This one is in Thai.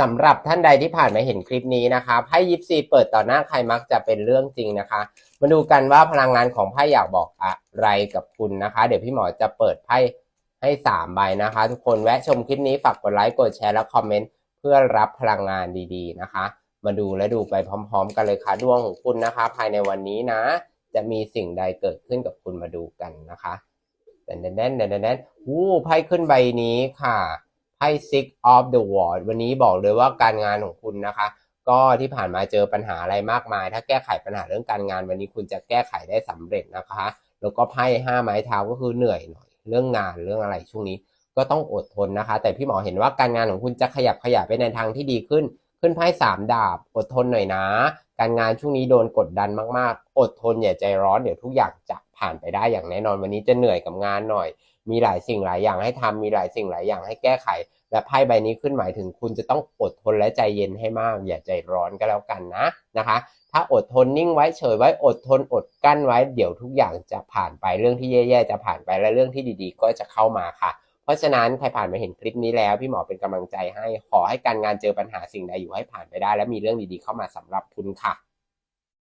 สำหรับท่านใดที่ผ่านมาเห็นคลิปนี้นะคะไพ่ยิปซีเปิดต่อหน้าใครมักจะเป็นเรื่องจริงนะคะ มาดูกันว่าพลังงานของไพ่อยากบอกอะไรกับคุณนะคะ เดี๋ยวพี่หมอจะเปิดไพ่ให้สามใบนะคะ ทุกคนแวะชมคลิปนี้ฝากกดไลค์กดแชร์และคอมเมนต์เพื่อรับพลังงานดีๆนะคะ มาดูและดูไปพร้อม ๆ กันเลยค่ะดวงของคุณนะคะ ภายในวันนี้นะ จะมีสิ่งใดเกิดขึ้นกับคุณมาดูกันนะคะแนแดนแดนแนแดนวู้ไพ่ขึ้นใบนี้ค่ะ ไพ่ Six of the World วันนี้บอกเลยว่าการงานของคุณนะคะ ก็ที่ผ่านมาเจอปัญหาอะไรมากมาย ถ้าแก้ไขปัญหาเรื่องการงาน วันนี้คุณจะแก้ไขได้สำเร็จนะคะ แล้วก็ไพ่ห้าไม้เท้าก็คือเหนื่อยหน่อย เรื่องงานเรื่องอะไรช่วงนี้ก็ต้องอดทนนะคะ แต่พี่หมอเห็นว่าการงานของคุณจะขยับขยายไปในทางที่ดีขึ้น ขึ้นไพ่สามดาบ อดทนหน่อยนะ การงานช่วงนี้โดนกดดันมากๆ อดทนอย่าใจร้อนเดี๋ยวทุกอย่างจะ ผ่านไปได้อย่างแน่นอนวันนี้จะเหนื่อยกับงานหน่อย มีหลายสิ่งหลายอย่างให้ทำมีหลายสิ่งหลายอย่างให้แก้ไข และไพ่ใบนี้ขึ้นหมายถึงคุณจะต้องอดทนและใจเย็นให้มาก อย่าใจร้อนก็แล้วกันนะนะคะ ถ้าอดทนนิ่งไว้เฉยไว้อดทนอดกั้นไว้เดี๋ยวทุกอย่างจะผ่านไปเรื่องที่แย่ๆจะผ่านไปและเรื่องที่ดีๆ ก็จะเข้ามาค่ะเพราะฉะนั้นใครผ่านมาเห็นคลิปนี้แล้วพี่หมอเป็นกำลังใจให้ขอให้การงานเจอปัญหาสิ่งใดอยู่ให้ผ่านไปได้ และมีเรื่องดีๆเข้ามาสำหรับคุณค่ะ